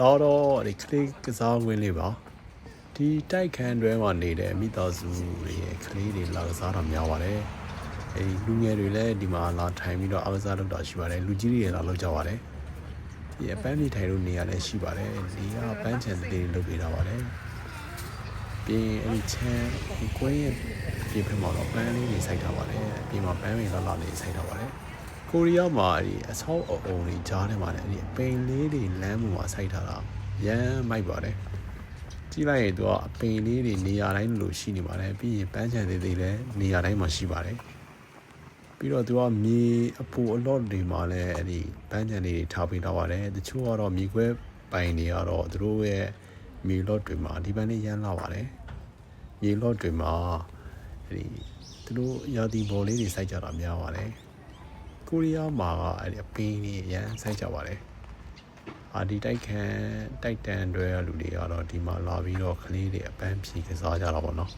တော့တော့ဒီကလေးကစားဝင်းလေးပါဒီတိုက်ခန်းတွဲမှာနေတဲ့မိသားစုတွေရဲ့ကလေးတွေလာကစားတာများပါတယ်အဲဒီလူငယ်တွေလည်းဒီမှာလာထိုင်ပြီးတော့အားကစားလုပ်တာရှိပါတယ်လူကြီးတွေလည်းလာလုပ်ကြပါတယ်ဒီအပန်းပြေထိုင်လို့နေရာလည်းရှိပါတယ်ဒီကပန်းချန်တွေလုပ်ပေးတာပါတယ်ပြီးရင်အဲဒီချမ်းဒီကွင်းရဲ့ပြင်ဖက်မှာတော့ပန်းလေးတွေစိုက်ထားပါတယ်အပြင်မှာပန်းတွေလာလာလေးစိုက်ထားပါတယ် ကိုရီးယားမှာအဲဒီအဆောက်အအုံတွေကြားထဲမှာလည်းအဲဒီအပိန်လေးတွေလမ်းပေါ်မှာစိုက်ထားတာရမ်းမိုက်ပါတယ်ကြည့်လိုက်ရင်သူကအပင်လေးတွေနေရာတိုင်းလိုရှိနေပါတယ်ပြီးရင်ပန်းချံသေးသေးလည်းနေရာတိုင်းမှာရှိပါတယ်ပြီးတော့သူကမြေအပူအလော့တွေမှာလည်းအဲ့ဒီပန်းချံလေးတွေထားပေးထားပါတယ်တချို့ကတော့မြေခွဲပိုင်တွေကတော့သူတို့ရဲ့မြေလော့တွေမှာဒီပန်းလေးရမ်းလာပါတယ်မြေလော့တွေမှာအဲ့ဒီသူတို့ရာသီဘော်လေးတွေစိုက်ကြတာများပါတယ် ကိုရီးယားမှာကအဲ့ဒီအပင်တွေရမ်းစိုက်ကြပါတယ်အာဒီတိုက်ခံတိုက်တန်တွဲရလူတွေကတော့ဒီမှာလာပြီးတော့ကလေးတွေအပန်းဖြီကစားကြတာပေါ့နော်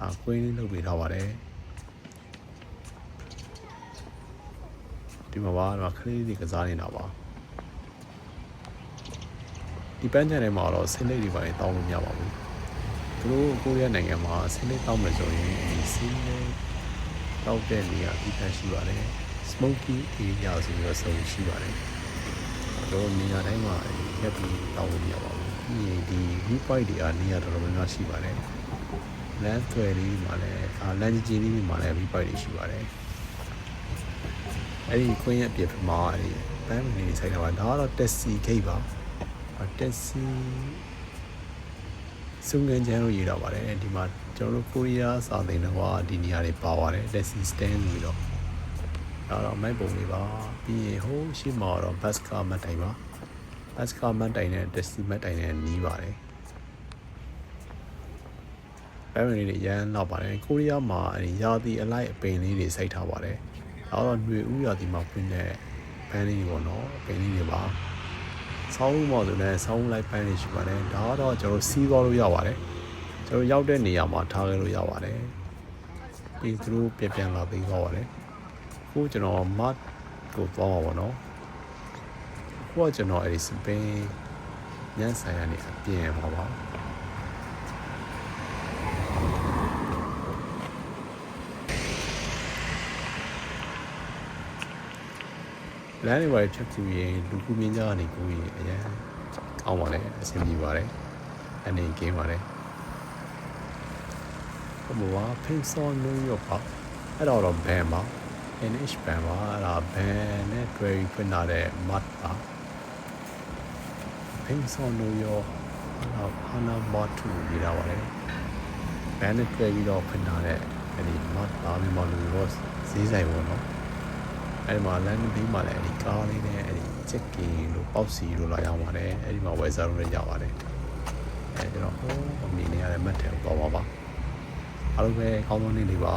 အာကွင်းလေးလုပ်ပေးထားပါတယ်ဒီမှာပါတော့ကလေးတွေကစားနေတာပါဒီပန်းချန်ထဲမှာတော့ဆင်းလိတ်တွေပါရင်တောင်းလို့မရပါဘူးသူတို့ကိုရီးယားနိုင်ငံမှာဆင်းလိတ်တောင်းမယ်ဆိုရင်ဒီဆင်းလိ တ်တောက်တဲ့နေရာအပြည့်ရှိပါတယ် smoky area ဆိုပြီးတော့ဆိုရှိပါတယ်တော့နေရာတိုင်းမှာရက်ပြီးတောင်းလို့မရပါဘူး။ပြီးရင်ဒီ view point တွေကနေရာတော်တော်များများရှိပါတယ်။လမ်းသွယ်လေးမှာလည်းအာလမ်းကြီးကြီးလေးမှာလည်း view point တွေရှိပါတယ်။အဲ့ဒီခွင်းရဲ့အပြင်မှာအဲ့ဒီပန်းမနေဆိုင်တာပါဒါကတော့ taxi gate ပါ။ taxi စုံငန်းချမ်းလို့ရေးတော့ပါတယ်ဒီမှာကျွန်တော်တို့ကိုရီးယားစာသင်တော့ဒီနေရာတွေပါပါတယ် taxi stand ပြီးတော့ဒါတော့မိုက်ပုံလေးပါပြီးရင်ဟိုးရှိမှာတော့ဘတ်ကာမတ်တိုင်ပါဘတ်ကာမတ်တိုင်နဲ့တက်စီမတ်တိုင်နဲ့နီးပါတယ်အဲဝင်လေးရမ်းတော့ပါတယ်ကိုရီးယားမှာအဲဒီရာသီအလိုက်အပင်လေးတွေစိုက်ထားပါတယ်ဒါတော့ຫນွေဥရာသီမှာဖွင့်တဲ့ပန်းလေးတွေပေါ့နော်အပင်လေးတွေပါ ဆောင်းဦးမော်ဆိုလည်းဆောင်းဦးလိုက်ပန်းလေးရှိပါတယ်ဒါကတော့ကျွန်တော်စီးသွားလို့ရပါတယ်ကျွန်တော်ရောက်တဲ့နေရာမှာထားခဲ့လို့ရပါတယ်ပြီးသူတို့ပြန်ပြန်လာပြီးသွားပါတယ်ခုကျွန်တော် mark ကိုသွားမှာပေါ့နော်ခုကကျွန်တော်အဲ့ဒီစပင်းညံ့ဆိုင်ရနေအပြင်ပါပါ လမ်းတွေပါဖြတ်ကူရင်လူကူမြင်းကြကနေကူရင်အရင်ကောင်းပါလေအဆင်ပြေပါတယ်အနေကင်းပါတယ်ဘုမဝဖိတ်စောနူးရောပါအဲ့တော့တော့ဘန်ပါ NH ဘန်ပါအဲ့ဒါဘန်နဲ့တွဲပြီးဖွင့်လာတဲ့ mat ပါဖိတ်စောနူးရောအဲ့ဒါဟာနာမတ်တူရေးတာပါလေဘန်နဲ့တွဲပြီးတော့ဖွင့်လာတဲ့အဲ့ဒီ mat ပါမြန်မာလူရောဈေးဆိုင်ပေါ့နော် အဲ့ဒီမှာလမ်းဘေးမှာလည်းအဲ့ဒီကားလေးနဲ့အဲ့ဒီချက်ကင်လို့ပေါက်စီလို့လာရောက်ပါတယ်အဲ့ဒီမှာဝယ်စားလို့လည်းရပါတယ်အဲကျွန်တော်ဟိုအမေနေရတဲ့မတ်ထဲကိုပေါ့ပါပါအားလုံးပဲကောင်းကောင်းနေနေပါ